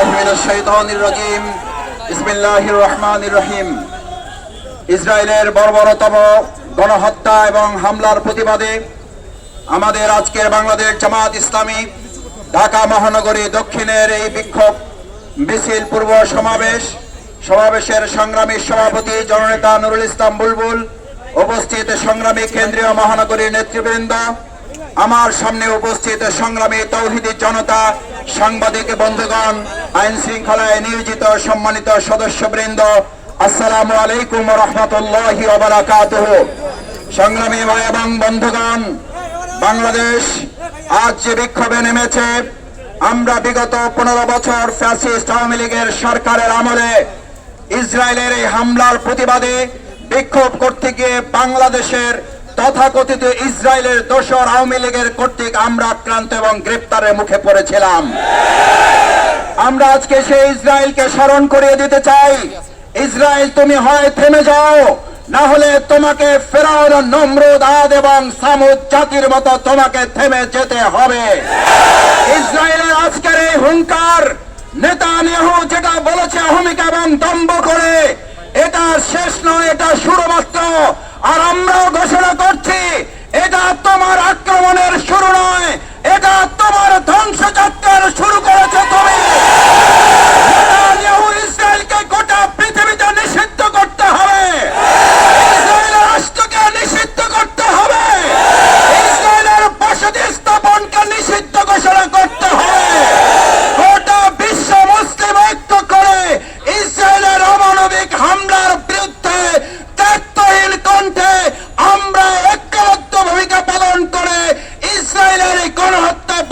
بالله من الشيطان الرجيم بسم الله الرحمن الرحيم ইসরায়েলের বর্বরতম গণহত্যা এবং হামলার প্রতিবাদে আমাদের আজকের বাংলাদেশ জামাত ইসলামী ঢাকা মহানগরী দক্ষিণের এই বিক্ষোভ মিছিল পূর্ব সমাবেশ সমাবেশের সংগ্রামী সভাপতি জননেতা নুরুল ইসলাম বুলবুল উপস্থিত সংগ্রামী কেন্দ্রীয় মহানগরীর নেতৃবৃন্দ আমার সামনে উপস্থিত সংগ্রামী তৌহিদি জনতা সাংবাদিক বন্ধুগণ আইন শৃঙ্খলায় নিয়োজিত সম্মানিত সদস্যবৃন্দ, আসসালামু আলাইকুম রহমতুল্লাহি সংগ্রামী ভাই এবং বন্ধুগণ, বাংলাদেশ আজ যে বিক্ষোভে নেমেছে, আমরা বিগত পনেরো বছর ফ্যাসিস্ট আওয়ামী লীগের সরকারের আমলে ইসরায়েলের এই হামলার প্রতিবাদে বিক্ষোভ করতে গিয়ে বাংলাদেশের তথাকথিত ইসরায়েলের দোসর আওয়ামী লীগের কর্তৃক আমরা আক্রান্ত এবং গ্রেপ্তারের মুখে পড়েছিলাম। আমরা আজকে সেই ইসরায়েলকে স্মরণ করিয়ে দিতে চাই। ইসরায়েল, তুমি হয় থেমে যাও, না হলে তোমাকে ফেরাউন নমরুদ আদ এবং সামুদ জাতির মতো তোমাকে থেমে যেতে হবে। ইসরায়েলের আজকের এই হুঙ্কার নেতা নেহু যেটা বলেছে অহমিক এবং দম্ভ করে, এটা শেষ নয়, এটা শুরু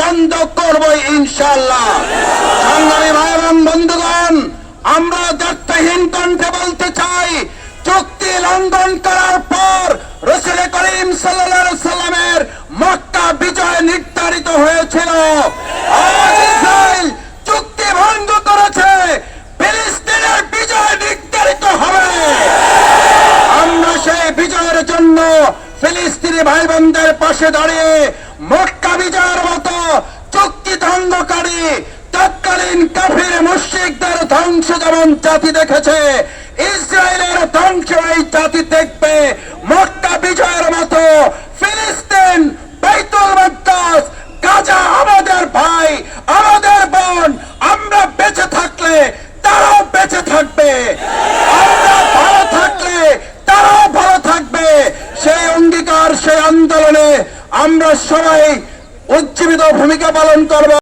বন্ধ করব ইনশাল্লাহ সংগ্রামী ভাই এবং বন্ধুগণ, আমরা দায়িত্বহীন কণ্ঠে বলতে চাই, চুক্তি লঙ্ঘন করার পর রসুল করিম সাল্লামের মক্কা বিজয় নির্ধারিত হয়েছিল। চুক্তি ভঙ্গ করেছে, ফিলিস্তিনের বিজয় নির্ধারিত হবে। আমরা সেই বিজয়ের জন্য ফিলিস্তিনি ভাই বোনদের পাশে দাঁড়িয়ে মক্কা বিজয়ের তৎকালীন কাফের মুশ্রিকদের ধ্বংস যেমন জাতি দেখেছে। ইসরায়েলের ধ্বংস এই জাতি দেখবে। মক্কা বিজয়ের মতো ফিলিস্তিন, বাইতুল মাদ্দাস গাজা আমাদের ভাই, আমাদের বোন, আমরা বেঁচে থাকলে তারাও বেঁচে থাকবে। আমরা ভালো থাকলে তারাও ভালো থাকবে। সেই অঙ্গীকার, সেই আন্দোলনে আমরা সবাই উজ্জীবিত ভূমিকা পালন করব।